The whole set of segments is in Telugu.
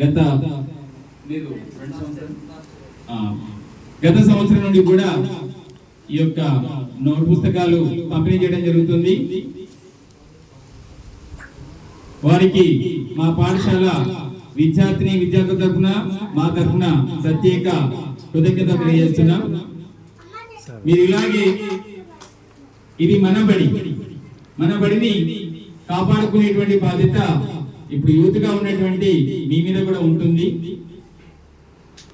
గత గత సంవత్సరం నుండి కూడా ఈ యొక్క నోట్ పుస్తకాలు పంపిణీ చేయడం జరుగుతుంది. వారికి మా పాఠశాల విద్యార్థిని విద్యార్థుల తరఫున మా తరఫున ప్రత్యేక కృతజ్ఞత తెలియజేస్తున్నాం. మీరు ఇలాగే ఇది మన బడి మన బడిని కాపాడుకునేటువంటి బాధ్యత ఇప్పుడు యూత్గా ఉన్నటువంటి మీ మీద కూడా ఉంటుంది.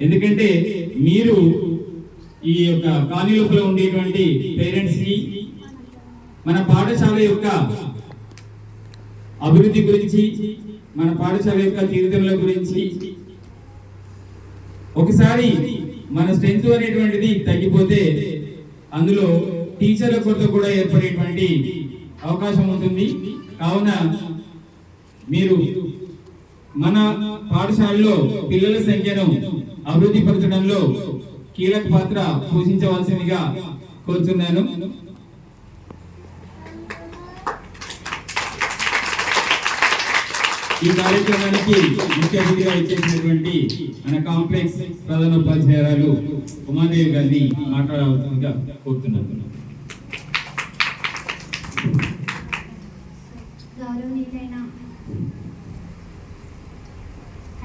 ఎందుకంటే మీరు ఈ యొక్క కాలనీ లోపల ఉండేటువంటి పేరెంట్స్ మన పాఠశాల యొక్క అభివృద్ధి గురించి మన పాఠశాల యొక్క తీరుతెన్నుల గురించి ఒకసారి మన స్ట్రెంత్ అనేటువంటిది తగ్గిపోతే అందులో టీచర్ల కొరత కూడా ఏర్పడేటువంటి అవకాశం ఉంటుంది. కావున మీరు మన పాఠశాలలో పిల్లల సంఖ్యను అభివృద్ధి పరచడంలో కీలక పాత్ర పోషించవలసిందిగా కోరుతున్నాను ఈ కార్యక్రమానికి ముఖ్య అతిథిగా ఇచ్చేసినటువంటి మన కాంప్లెక్స్ ప్రధాన ఉపాధ్యాయురాలు ఉమాదేవి గారిని మాట్లాడవలసిందిగా కోరుతున్నాను. గౌరవనీయులైన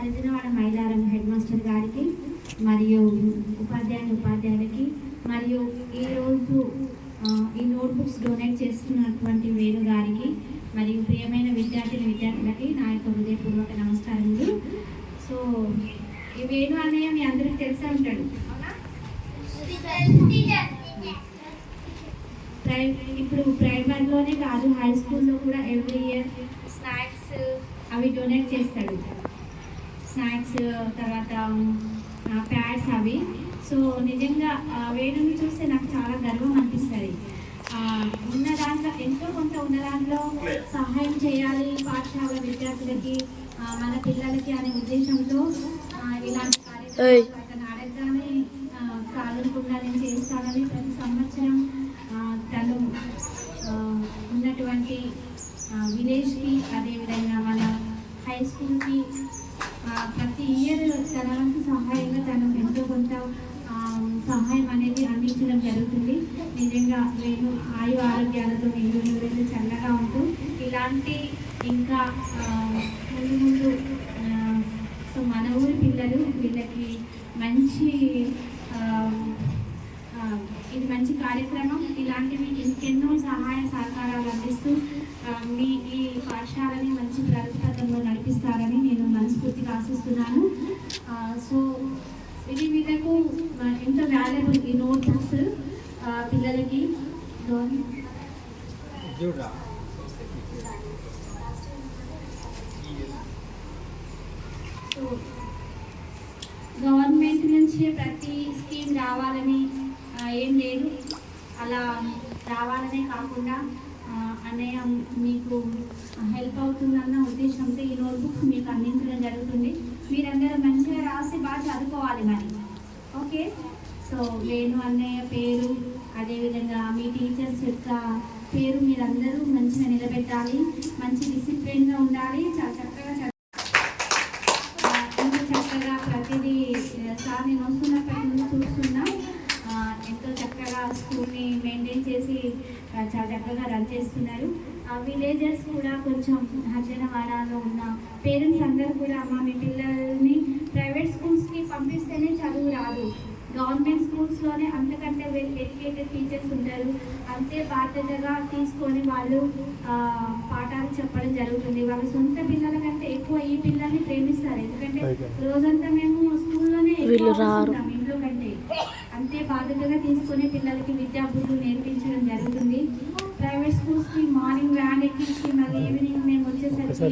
హరిజనవాడ మైలారం హెడ్ మాస్టర్ గారికి మరియు ఉపాధ్యాయుని ఉపాధ్యాయులకి మరియు ఈరోజు రోజు ఈ నోట్బుక్స్ డొనేట్ చేస్తున్నటువంటి వేణు గారికి మరియు ప్రియమైన విద్యార్థిని విద్యార్థులకి నా యొక్క హృదయపూర్వక నమస్కారములు. సో ఈ వేణు అన్నయ్య మీ అందరికి తెలిసే ఉంటాడు. ఇప్పుడు ప్రైమరీలోనే కాదు హై స్కూల్లో కూడా ఎవ్రీ ఇయర్ స్నాక్స్ అవి డొనేట్ చేస్తాడు. స్నాక్స్ తర్వాత ప్యాడ్స్ అవి. సో నిజంగా వేణుని చూస్తే నాకు చాలా గర్వం అనిపిస్తుంది. ఉన్న దాంట్లో ఎంతో కొంత ఉన్న దాంట్లో సహాయం చేయాలి పాఠశాల విద్యార్థులకి మన పిల్లలకి అనే ఉద్దేశంతో ఇలాంటి కార్యక్రమాలు అడగగానే కాదనుకుండా నేను చేస్తానని ప్రతి సంవత్సరం తను ఉన్నటువంటి విలేజ్కి అదేవిధంగా మన హై స్కూల్కి ప్రతి ఇయర్ తన వంతు సహాయంగా తను ఎంతో కొంత సహాయం అనేది అందించడం జరుగుతుంది. నిజంగా నేను ఆయు ఆరోగ్యాలతో నిండు నూరేళ్ళు చల్లగా ఉంటూ ఇలాంటి ఇంకా ముందు ముందు సో మన ఊరి పిల్లలు వీళ్ళకి మంచి ఇది మంచి కార్యక్రమం ఇలాంటివి ఇంకెన్నో సహాయ సహకారాలు అందిస్తూ మీ ఈ పాఠశాలని మంచి ప్రగతి నడిపిస్తారని మనస్ఫూర్తిగా ఆశిస్తున్నాను. సో ఇది వీళ్ళకు ఆ, ఎంతో వాల్యుబుల్ ఈ నోట్బుక్స్ పిల్లలకి? సో గవర్నమెంట్ నుంచి ప్రతి స్కీమ్ రావాలని ఏం లేదు. అలా రావాలనే కాకుండా అన్నయ్య మీకు హెల్ప్ అవుతుందన్న ఉద్దేశంతో ఈ నోట్బుక్ మీకు అందించడం జరుగుతుంది. మీరందరూ మంచిగా రాసి బాగా చదువుకోవాలి మరి. ఓకే? సో వేణు అన్నయ్య పేరు అదేవిధంగా మీ టీచర్స్ యొక్క పేరు మీరందరూ మంచిగా నిలబెట్టాలి. మంచి డిసిప్లిన్గా ఉండాలి. చాలా చక్కగా చదువు చక్కగా ప్రతిదీ సార్ నేను వస్తున్నప్పటి నుంచి చూస్తున్నా. ఎంతో చక్కగా స్కూల్ని మెయింటైన్ చేసి చాలా చక్కగా రన్ చేస్తున్నారు. ఆ విలేజెస్ కూడా కొంచెం హర్జనవాడలో ఉన్న పేరెంట్స్ అందరూ కూడా అమ్మ మీ పిల్లల్ని ప్రైవేట్ స్కూల్స్కి పంపిస్తేనే చదువు రాదు. గవర్నమెంట్ స్కూల్స్లోనే అంతకంటే వెల్ ఎడ్యుకేటెడ్ టీచర్స్ ఉంటారు అంతే బాధ్యతగా తీసుకొని వాళ్ళు ఆ, పాఠాలు చెప్పడం జరుగుతుంది. వాళ్ళ సొంత పిల్లల కంటే ఎక్కువ ఈ పిల్లల్ని ప్రేమిస్తారు. ఎందుకంటే రోజంతా మేము స్కూల్లోనే ఇంట్లో కంటే. అంతే బాధ్యతగా తీసుకునే పిల్లలకి విద్యాబుద్ధులు నేర్పించడం జరుగుతుంది. ప్రైవేట్ స్కూల్స్కి మార్నింగ్ వ్యాన్ ఎక్కించి మళ్ళీ ఈవినింగ్ మేము వచ్చేసరికి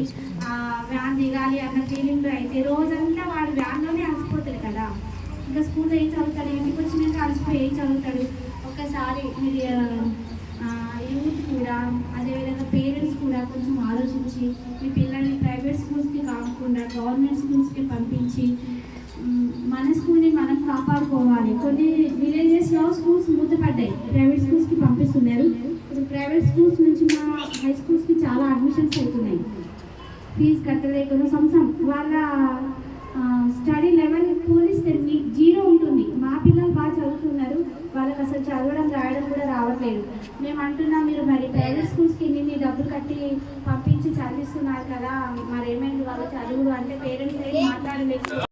వ్యాన్ దిగాలి అన్న ఫీలింగ్లో అయితే రోజంతా వాడు వ్యాన్లోనే అలసిపోతాడు కదా. ఇంకా స్కూల్లో ఏం చదువుతాడు? ఇంటికి వచ్చినాక అలసిపోయి ఏం చదువుతాడు? ఒక్కసారి మీరు యూత్ కూడా అదేవిధంగా పేరెంట్స్ కూడా కొంచెం ఆలోచించి మీ పిల్లల్ని ప్రైవేట్ స్కూల్స్కి కాకుండా గవర్నమెంట్ స్కూల్స్కి పంపించి మన స్కూల్ని మనం కాపాడుకోవాలి. కొన్ని విలేజెస్లో స్కూల్స్ మూతపడ్డాయి ప్రైవేట్ స్కూల్స్కి పంపిస్తున్నారు. ఇప్పుడు ప్రైవేట్ స్కూల్స్ నుంచి మా హై స్కూల్స్కి చాలా అడ్మిషన్స్ అవుతున్నాయి. ఫీజు కట్టలేకుండా సంవత్సరం. వాళ్ళ స్టడీ లెవెల్ పోలిస్తే మీ- జీరో ఉంటుంది. మా పిల్లలు బాగా చదువుతున్నారు. వాళ్ళకి అసలు చదవడం రాయడం కూడా రావట్లేదు. మేము అంటున్నాం మీరు మరి ప్రైవేట్ స్కూల్స్కి ఇన్ని డబ్బులు కట్టి పంపించి చదివిస్తున్నారు కదా. మరి ఏమైంది? వాళ్ళ చదువులు అంటే పేరెంట్స్ మాట్లాడలేదు